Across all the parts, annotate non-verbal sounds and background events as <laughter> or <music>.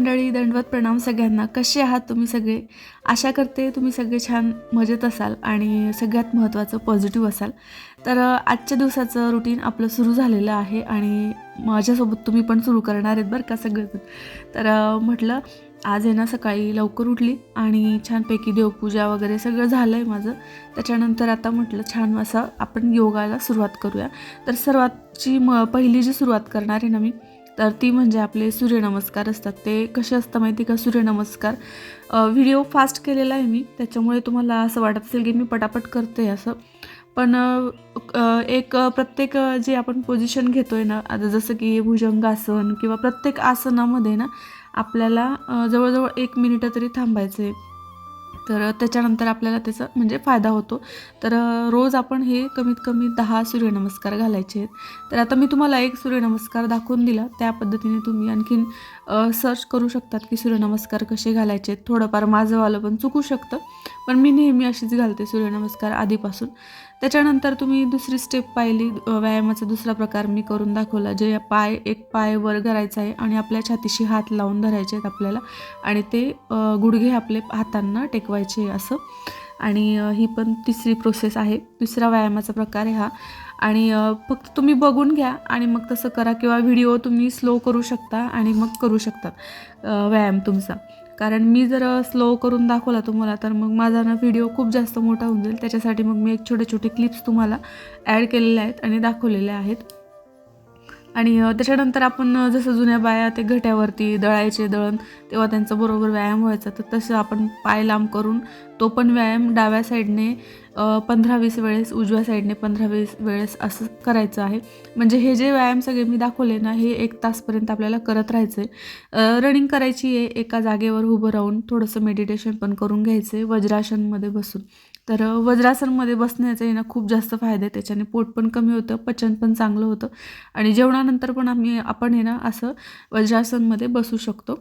मंडळी दंडवत प्रणाम सगळ्यांना. कसे आहात तुम्ही सगळे? आशा करते तुम्ही सगळे छान मजेत असाल आणि सगळ्यात महत्त्वाचं पॉझिटिव्ह असाल. तर आजच्या दिवसाचं रुटीन आपलं सुरू झालेलं आहे आणि माझ्यासोबत तुम्ही पण सुरू करणार आहेत बरं का सगळं तर म्हटलं आज आहे ना सकाळी लवकर उठली आणि छानपैकी देवपूजा वगैरे सगळं झालं आहे माझं. त्याच्यानंतर आता म्हटलं छान असं आपण योगाला सुरुवात करूया. तर सर्वातची म पहिली जी सुरुवात करणार आहे ना मी तर ती म्हणजे आपले सूर्यनमस्कार असतात. ते कसे असतं माहिती का? सूर्यनमस्कार. व्हिडिओ फास्ट केलेला आहे मी. त्याच्यामुळे तुम्हाला असं वाटत असेल की मी पटापट करते असं. पण एक प्रत्येक जे आपण पोझिशन घेतो आहे ना आता जसं की भुजंगासन किंवा प्रत्येक आसनामध्ये ना आपल्याला जवळजवळ एक मिनिटं तरी थांबायचं आहे तर त्याच्यानंतर आपल्याला त्याचा म्हणजे फायदा होतो. तर रोज आपण हे कमीत कमी दहा सूर्यनमस्कार घालायचे आहेत. तर आता मी तुम्हाला एक सूर्यनमस्कार दाखवून दिला. त्या पद्धतीने तुम्ही आणखीन सर्च करू शकतात की सूर्यनमस्कार कसे घालायचे आहेत. थोडंफार माझंवालं पण चुकू शकतं. पण मी नेहमी अशीच घालते सूर्यनमस्कार आधीपासून. त्याच्यानंतर तुम्ही दुसरी स्टेप पाहिली व्यायामाचा दुसरा प्रकार मी करून दाखवला जे पाय एक पाय वर करायचा आहे आणि आपल्या छातीशी हात लावून धरायचे आहेत आपल्याला आणि ते गुडघे आपले हातांना टेकवायचे असं. आणि ही पण तिसरी प्रोसेस आहे. तिसरा व्यायामाचा प्रकार आहे हा. आणि फक्त तुम्ही बघून घ्या आणि मग तसं करा किंवा व्हिडिओ तुम्ही स्लो करू शकता आणि मग करू शकता व्यायाम तुमचा. कारण मी जर स्लो करून दाखवला तुम्हाला तर मग माझा ना व्हिडिओ खूप जास्त मोठा होऊन जाईल. त्याच्यासाठी मग मी एक छोटे छोटे क्लिप्स तुम्हाला ॲड केलेले आहेत आणि दाखवलेले आहेत. आणि त्याच्यानंतर आपण जसं जुन्या बाया ते घट्यावरती दळायचे दळण तेव्हा त्यांचा बरोबर व्यायाम व्हायचा. तर तसं आपण पाय लांब करून तो पण व्यायाम डाव्या साईडने पंधरा वीस वेळेस उजव्या साईडने पंधरा वीस वेळेस असं करायचं आहे. म्हणजे हे जे व्यायाम सगळे मी दाखवले ना हे एक तासपर्यंत आपल्याला करत राहायचं आहे रनिंग करायची आहे एका जागेवर उभं राहून थोडंसं मेडिटेशन पण करून घ्यायचं आहे वज्रासनमध्ये बसून. तर वज्रासनमध्ये बसण्याचे आहे ना खूप जास्त फायदे आहे त्याच्याने पोट पण कमी होतं पचन पण चांगलं होतं. आणि जेवणानंतर पण आम्ही आपण आहे ना असं वज्रासनमध्ये बसू शकतो.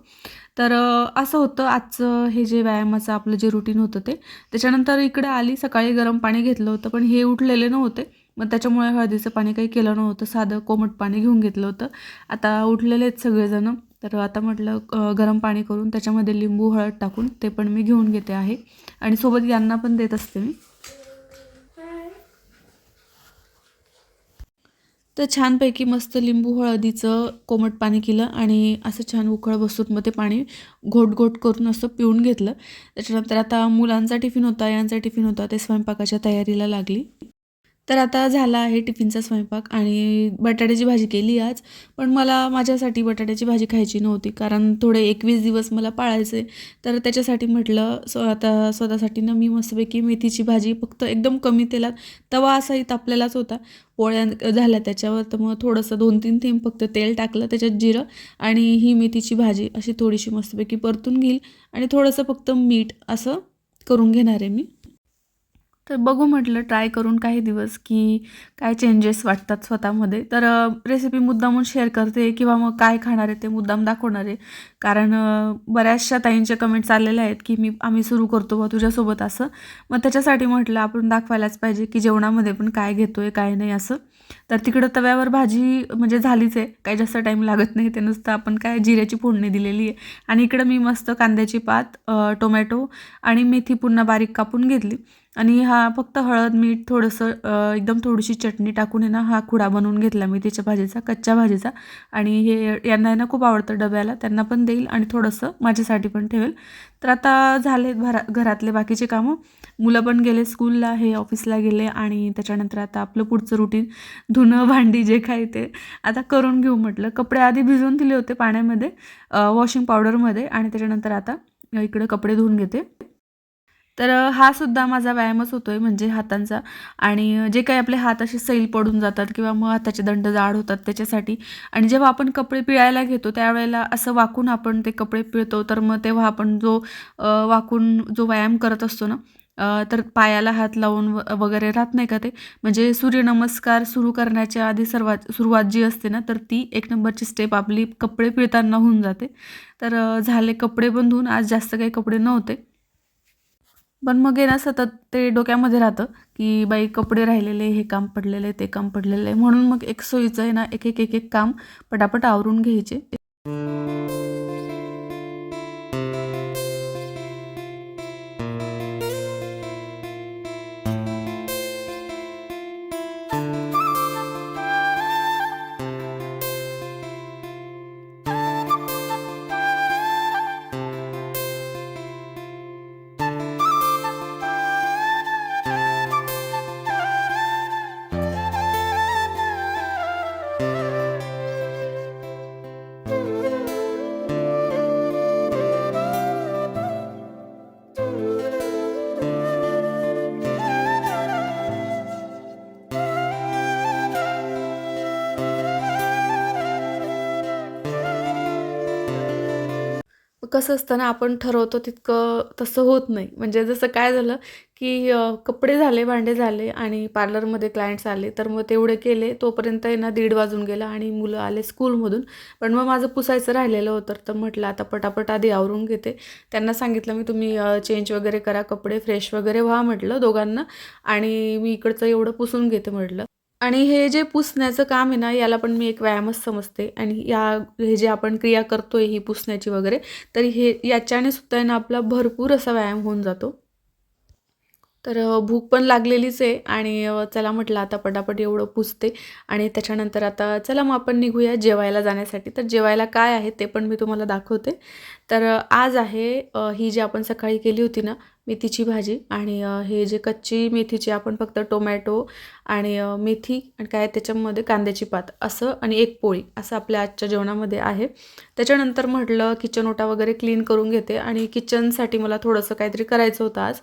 तर असं होतं आजचं हे जे व्यायामाचं आपलं जे रुटीन होतं ते. त्याच्यानंतर इकडे आली सकाळी गरम पाणी घेतलं होतं पण हे उठलेले नव्हते. मग त्याच्यामुळे हळदीचं पाणी काही केलं नव्हतं. साधं कोमट पाणी घेऊन घेतलं होतं. आता उठलेले आहेत सगळेजणं. तर आता म्हटलं गरम पाणी करून त्याच्यामध्ये लिंबू हळद टाकून ते पण मी घेऊन घेते आहे. आणि सोबत यांना पण देत असते मी. तर छानपैकी मस्त लिंबू हळदीचं कोमट पाणी केलं आणि असं छान उकळ बसून मग ते पाणी घोट घोट करून असं पिऊन घेतलं. त्याच्यानंतर आता मुलांचा टिफिन होता यांचा टिफिन होता. ते स्वयंपाकाच्या तयारीला लागली. तर आता झाला आहे टिफिनचा स्वयंपाक आणि बटाट्याची भाजी केली आज पण मला माझ्यासाठी बटाट्याची भाजी खायची नव्हती कारण थोडे एकवीस दिवस मला पाळायचे. तर त्याच्यासाठी म्हटलं स्व आता स्वतःसाठी ना मी मस्तपैकी मेथीची भाजी फक्त एकदम कमी तेलात तवा असाही तापलेलाच होता. पोळ्या झाल्या त्याच्यावर तर मग थोडंसं दोन तीन थेंब फक्त तेल टाकलं त्याच्यात जिरं आणि ही मेथीची भाजी अशी थोडीशी मस्तपैकी परतून घेईल आणि थोडंसं फक्त मीठ असं करून घेणार आहे मी. तर बघू म्हटलं ट्राय करून काही दिवस की काय चेंजेस वाटतात स्वतःमध्ये. तर रेसिपी मुद्दामून शेअर करते किंवा मग काय खाणार आहे ते मुद्दाम दाखवणार आहे. कारण बऱ्याचशा ताईंच्या कमेंट्स आलेल्या आहेत की मी आम्ही सुरू करतो बा तुझ्यासोबत असं. मग त्याच्यासाठी म्हटलं आपण दाखवायलाच पाहिजे की जेवणामध्ये पण काय घेतो आहे काय नाही असं. तर तिकडं तव्यावर भाजी म्हणजे झालीच आहे. काही जास्त टाईम लागत नाही ते नुसतं आपण काय जिऱ्याची फोडणी दिलेली आहे. आणि इकडं मी मस्त कांद्याची पात टोमॅटो आणि मेथी पुन्हा बारीक कापून घेतली. आणि हा फक्त हळद मीठ थोडंसं एकदम थोडीशी चटणी टाकून आहे ना हा खुडा बनवून घेतला मी त्याच्या भाजीचा कच्च्या भाजीचा. आणि हे यांना आहे ना खूप आवडतं डब्याला त्यांना पण देईल आणि थोडंसं माझ्यासाठी पण ठेवेल. तर आता झाले भरा घरातले बाकीचे कामं. मुलं पण गेले स्कूलला हे ऑफिसला गेले आणि त्याच्यानंतर आता आपलं पुढचं रुटीन धुणं भांडी जे काही ते. आता करून घेऊ म्हटलं. कपडे आधी भिजवून दिले होते पाण्यामध्ये वॉशिंग पावडरमध्ये आणि त्याच्यानंतर आता इकडं कपडे धुवून घेते. तर हा सुद्धा माझा व्यायामच होतो आहे म्हणजे हातांचा. आणि जे काही आपले हात असे सैल पडून जातात किंवा मग हाताचे दंड जाड होतात त्याच्यासाठी. आणि जेव्हा आपण कपडे पिळायला घेतो त्यावेळेला असं वाकून आपण ते कपडे पिळतो तर मग तेव्हा आपण जो वाकून जो व्यायाम करत असतो ना तर पायाला हात लावून व वगैरे राहत नाही का ते? म्हणजे सूर्यनमस्कार सुरू करण्याच्या आधी सर्वात सुरुवात जी असते ना तर ती एक नंबरची स्टेप आपली कपडे पिळताना होऊन जाते. तर झाले कपडे पण धुवून आज जास्त काही कपडे नव्हते. पण मग आहे ना सतत ते डोक्यामध्ये राहतं की बाई कपडे राहिलेले हे काम पडलेले ते काम पडलेलं. आहे म्हणून मग एक सोयीचं आहे ना एक एक एक एक काम पटापट आवरून घ्यायचे. कसं असतं ना आपण ठरवतो तितकं तसं होत नाही. म्हणजे जसं काय झालं की कपडे झाले भांडे झाले आणि पार्लरमध्ये क्लायंट्स आले तर मग तेवढे केले तोपर्यंत आहे ना दीड वाजून गेला आणि मुलं आले स्कूलमधून. पण मग माझं पुसायचं राहिलेलं होतं तर म्हटलं आता पटापट आधी आवरून घेते. त्यांना सांगितलं मी तुम्ही चेंज वगैरे करा कपडे फ्रेश वगैरे व्हा म्हटलं दोघांना. आणि मी इकडचं एवढं पुसून घेते म्हटलं. आणि हे जे पुसण्याचं काम आहे ना याला पण मी एक व्यायामच समजते. आणि या हे जे आपण क्रिया करतोय ही पुसण्याची वगैरे तर हे याच्याने सुद्धा आहे ना आपला भरपूर असा व्यायाम होऊन जातो. तर भूक पण लागलेलीच आहे आणि चला म्हटलं आता पटापट एवढं पुसते आणि त्याच्यानंतर आता चला मग आपण निघूया जेवायला जाण्यासाठी. तर जेवायला काय आहे ते पण मी तुम्हाला दाखवते. तर आज आहे ही जी आपण सकाळी केली होती ना मेथीची भाजी आणि हे जे कच्ची मेथीची आपण फक्त टोमॅटो आणि मेथी आणि काय त्याच्यामध्ये कांद्याची पात असं आणि एक पोळी असं आपल्या आजच्या जेवणामध्ये आहे. त्याच्यानंतर म्हटलं किचन ओटा वगैरे क्लीन करून घेते आणि किचनसाठी मला थोडंसं काहीतरी करायचं होतं आज.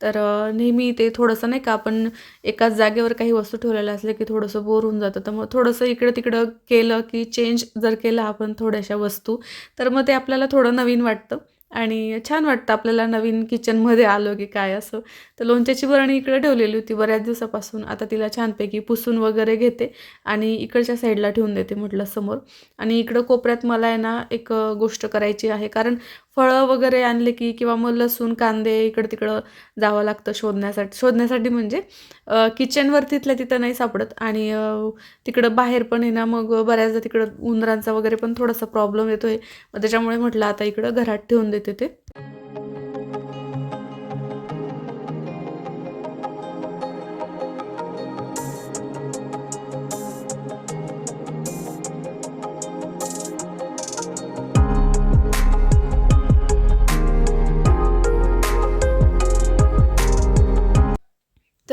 तर नेहमी ते थोडंसं नाही का आपण एकाच जागेवर काही वस्तू ठेवलेल्या असल्या की थोडंसं बोर होऊन जातं. तर मग थोडंसं इकडं तिकडं केलं की चेंज जर केलं आपण थोड्याशा वस्तू तर मग ते आपल्याला थोडं नवीन वाटतं. आणि छान वाटतं आपल्याला नवीन किचनमध्ये आलो की काय असं. तर लोणच्याची बरणी इकडे ठेवलेली होती बऱ्याच दिवसापासून. आता तिला छानपैकी पुसून वगैरे घेते आणि इकडच्या साईडला ठेवून देते म्हटलं समोर. आणि इकडं कोपऱ्यात मला आहे ना एक गोष्ट करायची आहे. कारण फळं वगैरे आणले की किंवा मग लसूण कांदे इकडं तिकडं जावं लागतं शोधण्यासाठी. शोधण्यासाठी म्हणजे किचनवर तिथल्या तिथं नाही सापडत. आणि तिकडं बाहेर पण आहे ना मग बऱ्याचदा तिकडं उंदरांचा वगैरे पण थोडासा प्रॉब्लेम येतो आहे मग त्याच्यामुळे म्हटलं आता इकडं घरात ठेवून देते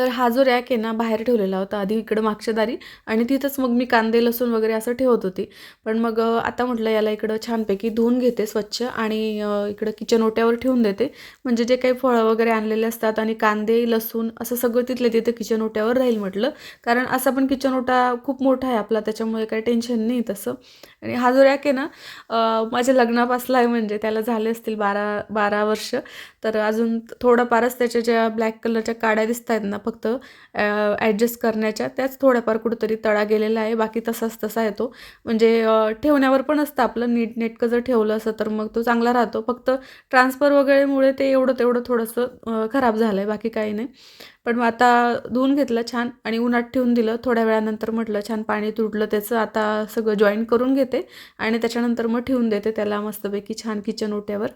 तर हा जो रॅक आहे ना बाहेर ठेवलेला होता आधी इकडं मागच्या दारी आणि तिथंच मग मी कांदे लसूण वगैरे असं ठेवत होती. पण मग आता म्हटलं याला इकडं छानपैकी धुवून घेते स्वच्छ आणि इकडं किचन ओट्यावर ठेवून देते. म्हणजे जे काही फळं वगैरे आणलेले असतात आणि कांदे लसूण असं सगळं तिथले तिथे किचन ओट्यावर राहील म्हटलं. कारण असा पण किचन ओटा खूप मोठा आहे आपला त्याच्यामुळे काही टेन्शन नाही तसं. आणि हा जो रॅक आहे ना माझ्या लग्नापासला आहे म्हणजे त्याला झाले असतील बारा बारा वर्ष. तर अजून थोडंफारच त्याच्या ज्या ब्लॅक कलरच्या काड्या दिसत आहेत ना फक्त ॲडजस्ट करण्याच्या त्याच थोड्याफार कुठंतरी तळा गेलेला आहे. बाकी तसाच तसा येतो म्हणजे ठेवण्यावर पण असतं आपलं. नीट नेटकं जर ठेवलं असं तर मग तो चांगला राहतो. फक्त ट्रान्सफर वगैरेमुळे ते एवढं तेवढं थोडंसं खराब झालं आहे बाकी काही नाही. पण मग आता धुवून घेतलं छान आणि उन्हात ठेवून दिलं. थोड्या वेळानंतर म्हटलं छान पाणी तुटलं त्याचं. आता सगळं जॉईन करून घेते. आणि त्याच्यानंतर मग ठेवून देते त्याला मस्तपैकी छान किचन ओट्यावर.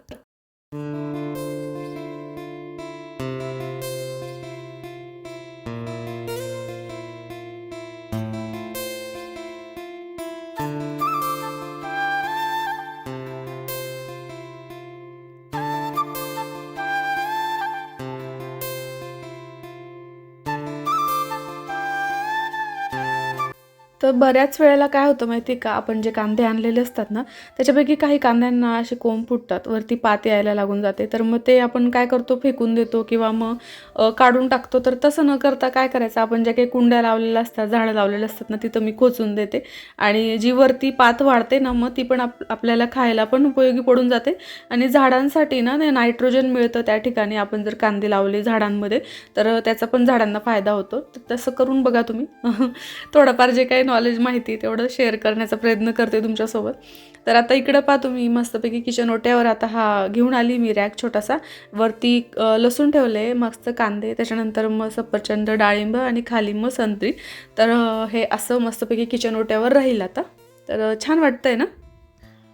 तर बऱ्याच वेळेला काय होतं माहिती आहे का? आपण जे कांदे आणलेले असतात ना त्याच्यापैकी काही कांद्यांना असे कोंब फुटतात वरती पात यायला लागून जाते. तर मग ते आपण काय करतो? फेकून देतो किंवा मग काढून टाकतो. तर तसं न करता काय करायचं? आपण ज्या काही कुंड्या लावलेल्या असतात झाडं लावलेले असतात ना तिथं मी खोचून देते. आणि जी वरती पात वाढते ना मग ती पण आप आपल्याला खायला पण उपयोगी पडून जाते. आणि झाडांसाठी ना ते नायट्रोजन मिळतं त्या ठिकाणी. आपण जर कांदे लावले झाडांमध्ये तर त्याचा पण झाडांना फायदा होतो. तर तसं करून बघा तुम्ही. <laughs> थोडंफार जे काही नॉलेज माहिती तेवढं शेअर करण्याचा प्रयत्न करते तुमच्यासोबत. तर आता इकडं पहा तुम्ही मस्तपैकी किचन ओट्यावर आता हा घेऊन आली मी रॅक छोटासा. वरती लसूण ठेवले मस्त कांदे त्याच्यानंतर मग सफरचंद डाळिंब आणि खाली मग संत्री. तर हे असं मस्तपैकी किचन ओट्यावर राहील आता. तर छान वाटतंय ना?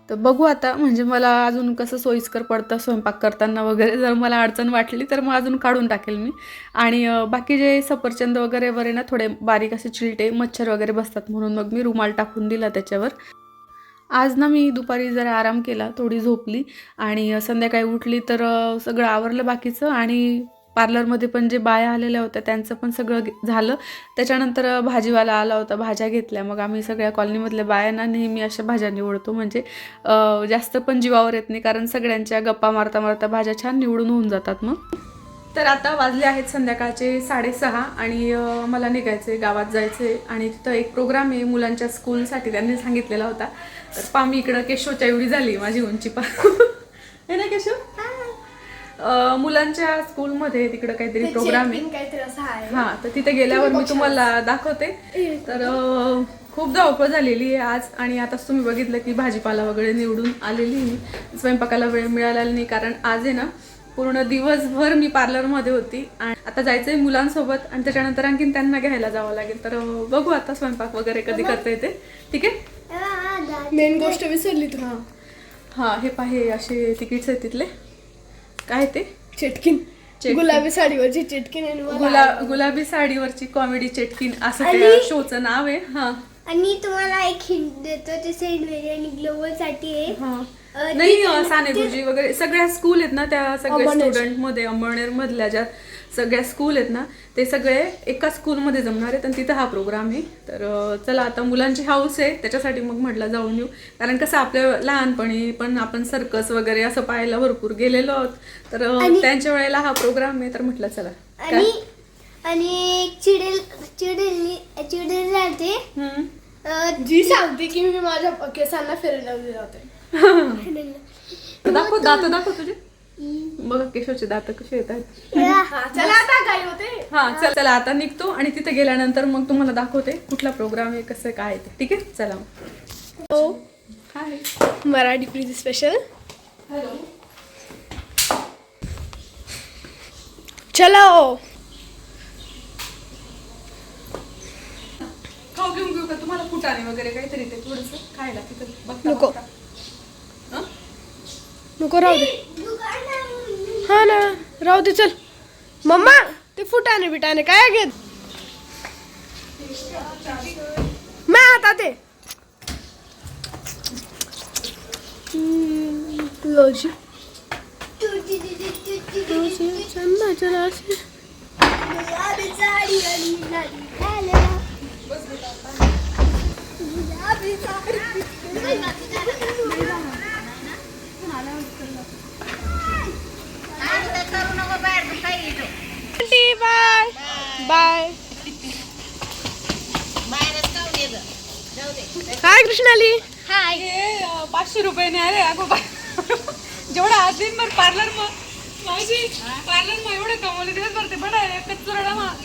तर बघू आता म्हणजे मला अजून कसं सोयीस्कर पडतं स्वयंपाक करताना वगैरे जर मला अडचण वाटली तर मग अजून काढून टाकेल मी. आणि बाकी जे सफरचंद वगैरे वगैरे ना थोडे बारीक असे चिलटे मच्छर वगैरे बसतात म्हणून मग मी रुमाल टाकून दिला त्याच्यावर. आज ना मी दुपारी जरा आराम केला थोडी झोपली आणि संध्याकाळी उठली तर सगळं आवरलं बाकीचं आणि पार्लरमध्ये पण जे बाया आलेल्या होत्या त्यांचं पण सगळं झालं. त्याच्यानंतर भाजीवाला आला होता भाज्या घेतल्या. मग आम्ही सगळ्या कॉलनीमधल्या बायांना नेहमी अशा भाज्या निवडतो. म्हणजे जास्त पण जीवावर येत नाही कारण सगळ्यांच्या गप्पा मारता मारता भाज्या छान निवडून होऊन जातात मग. तर आता वाजले आहेत संध्याकाळचे साडेसहा आणि मला निघायचं आहे गावात जायचं आहे आणि तिथं एक प्रोग्राम आहे मुलांच्या स्कूलसाठी त्यांनी सांगितलेला होता. तर पा मी इकडं केशवच्या एवढी झाली माझी उंची पा <laughs> हे ना केशव? मुलांच्या स्कूलमध्ये तिकडं काहीतरी प्रोग्राम आहे. आहे. हा तर तिथे गेल्यावर मी तुम्हाला दाखवते. तर खूप धावपळ झालेली आहे आज आणि आताच तुम्ही बघितलं की भाजीपाला वगैरे निवडून आलेली आहे मी. स्वयंपाकाला वेळ मिळालेला नाही कारण आज आहे ना पूर्ण दिवसभर मी पार्लरमध्ये होती आणि आता जायचंय मुलांसोबत आणि त्याच्यानंतर आणखीन त्यांना घ्यायला जावं लागेल. तर बघू आता स्वयंपाक वगैरे कधी करता येते. ठीक आहे? मेन गोष्ट विसरली तू. हां हां हे पाहे असे तिकीट्स आहेत तिथले. काय ते चेटकिन. गुलाबी साडीवरची चेटकिन आणि गुला गुलाबी साडीवरची कॉमेडी चेटकिन असं त्या शोचं नाव आहे हा आणि तुम्हाला एक हिंट देतो ते सेंट मेरी आणि ग्लोबलसाठी आहे हा. अं, नाही ते- अं, साने गुरुजी वगैरे सगळ्या स्कूल आहेत ना त्या सगळ्या अंबळनेर. स्टुडंटमध्ये अंबळनेर मधल्या ज्या सगळ्या स्कूल आहेत ना ते सगळे एका स्कूलमध्ये जमणार आहेत आणि तिथं हा प्रोग्राम आहे. तर चला आता मुलांची हाऊस आहे त्याच्यासाठी मग म्हटलं जाऊन येऊ. कारण कसं आपल्या लहानपणी पण आपण सर्कस वगैरे असं पाहायला भरपूर गेलेलो आहोत. तर त्यांच्या वेळेला हा प्रोग्राम आहे तर म्हटलं चला. आणि चिडेल चिडेल चिडेल राहते जी सांगते की मी माझ्या केसांना फिरायला जाते. <laughs> दाखव दात दाखव तुझे. बघा केशवचे दात कसे येतात? हा, चला आता काय होते. हा चल चला आता निघतो आणि तिथे गेल्यानंतर मग तुम्हाला दाखवते कुठला प्रोग्राम आहे कसं काय आहे ते. ठीक आहे? चला हो hi Marathi Preeti special hello चलो खाऊ घेऊन घेऊ का? तुम्हाला फुटाणे वगैरे काहीतरी ते थोडस खायला तिथं बघता नको. बघता. हं? नको राहू दे. हा ना राहू दे चल. मम्मा ते फुटाने बिटाने काय घेत? मैं आता ते. हम्म, लो जी लो जी, चल ना चला असे. गुलाबी साडी आणि लाली लाला. गुलाबी आंटी बाय बाय. काय कृष्णाली. हाय. हे पाचशे रुपयाने अरे अगो बा जेवढा आज दिनभर पार्लर मग माझी पार्लर मग एवढं कमवले दिवसभर ते बडा एकच चुरडा मग.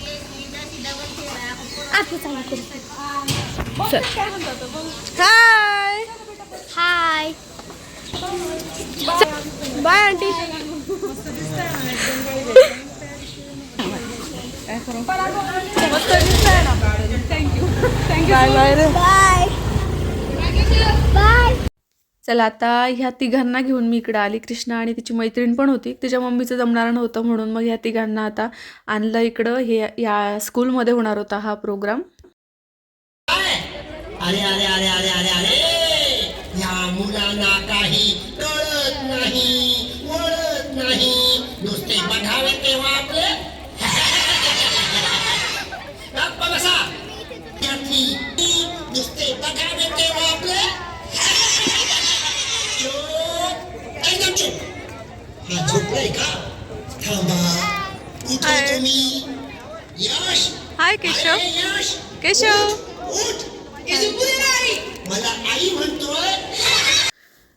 हाय. हाय. Bye aunty. मस्त दिसतंय ना thank you thank you bye bye ray bye bye चला आता ह्या तिघांना घेऊन मी इकडं आली. कृष्णा आणि तिची मैत्रीण पण होती. तिच्या मम्मीचं जमणार नव्हतं म्हणून मग ह्या तिघांना आता आणलं इकडं. हे या स्कूलमध्ये होणार होता हा प्रोग्राम. अरे अरे अरे अरे अरे अरे. या मुलांना काही कळत नाही वळत नाही नुसते बघावे तेव्हा आपले गप्प बसा विद्यार्थी, नुसते बघावे तेव्हा आपले चूप. एकदम चूप हा झोपलाय का थांबा उठा तुम्ही यश हाय केशव. म्हणतोय.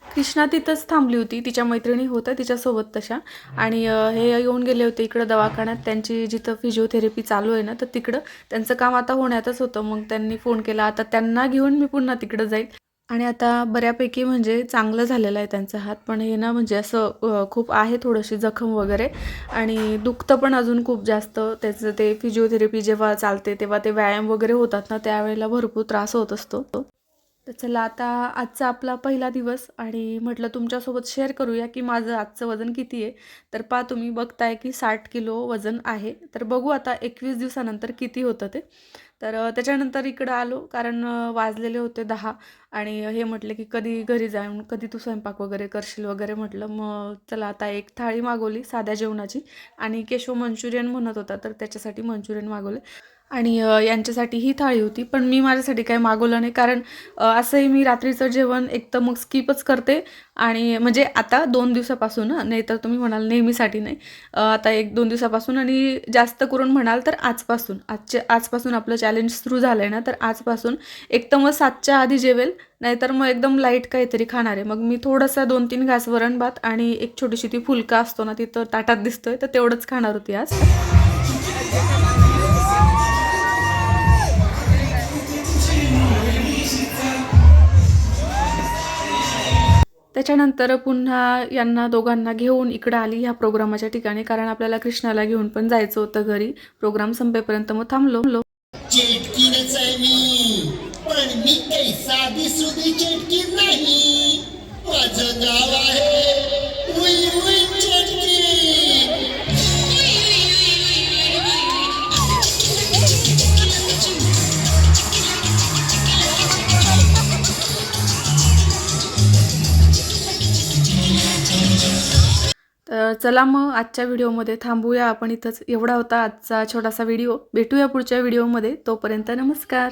कृष्णा तिथंच थांबली होती. तिच्या मैत्रिणी होत्या तिच्यासोबत तशा. आणि हे येऊन गेले होते इकडं दवाखान्यात. त्यांची जिथं फिजिओथेरपी चालू आहे ना तर तिकडं. त्यांचं काम आता होण्यातच होतं. मग त्यांनी फोन केला. आता त्यांना घेऊन मी पुन्हा तिकडं जाईल आणि आता बऱ्यापैकी म्हणजे चांगलं झालेलं आहे त्यांचा हात पण हे ना म्हणजे असं खूप आहे थोडीशी जखम वगैरे. आणि दुखतं पण अजून खूप जास्त. त्याचं ते फिजिओथेरपी जेव्हा चालते तेव्हा ते व्यायाम वगैरे होतात ना त्यावेळेला भरपूर त्रास होत असतो. तर चला आता आजचा आपला पहिला दिवस आणि म्हटलं तुमच्यासोबत शेअर करूया की माझं आजचं वजन किती आहे. तर पा तुम्ही बघताय की साठ किलो वजन आहे. तर बघू आता एकवीस दिवसानंतर किती होतं ते. तर त्याच्यानंतर इकडं आलो कारण वाजलेले होते दहा आणि हे म्हटले की कधी घरी जाऊन कधी तू स्वयंपाक वगैरे करशील वगैरे म्हटलं. मग चला आता एक थाळी मागवली साध्या जेवणाची आणि केशव मंचुरियन म्हणत होता तर त्याच्यासाठी मंचुरियन मागवले. आणि यांच्यासाठी ही थाळी होती. पण मी माझ्यासाठी काही मागवलं नाही. कारण असंही मी रात्रीचं जेवण एक तर मग स्किपच करते. आणि म्हणजे आता दोन दिवसापासून नाही तर तुम्ही म्हणाल नेहमीसाठी नाही. आता एक दोन दिवसापासून आणि जास्त करून म्हणाल तर आजपासून. आजच्या आजपासून आपलं चॅलेंज सुरू झालं आहे ना तर आजपासून एक तर मग सातच्या आधी जेवेल नाहीतर मग एकदम लाइट काहीतरी खाणार आहे. मग मी थोडंसं दोन तीन घास वरण भात आणि एक छोटीशी ती फुलका असतो ना तिथं ताटात दिसतोय तर तेवढंच खाणार होती आज. त्याच्यानंतर पुन्हा यांना दोघांना घेऊन इकडं आली ह्या प्रोग्रामाच्या ठिकाणी कारण आपल्याला कृष्णाला घेऊन पण जायचं होतं घरी. प्रोग्राम संपेपर्यंत मग थांबलो. नाही. तर चला मग आजच्या व्हिडिओमध्ये थांबूया. आपण इथंच एवढा होता आजचा छोटासा व्हिडिओ. भेटूया पुढच्या व्हिडिओमध्ये. तोपर्यंत नमस्कार.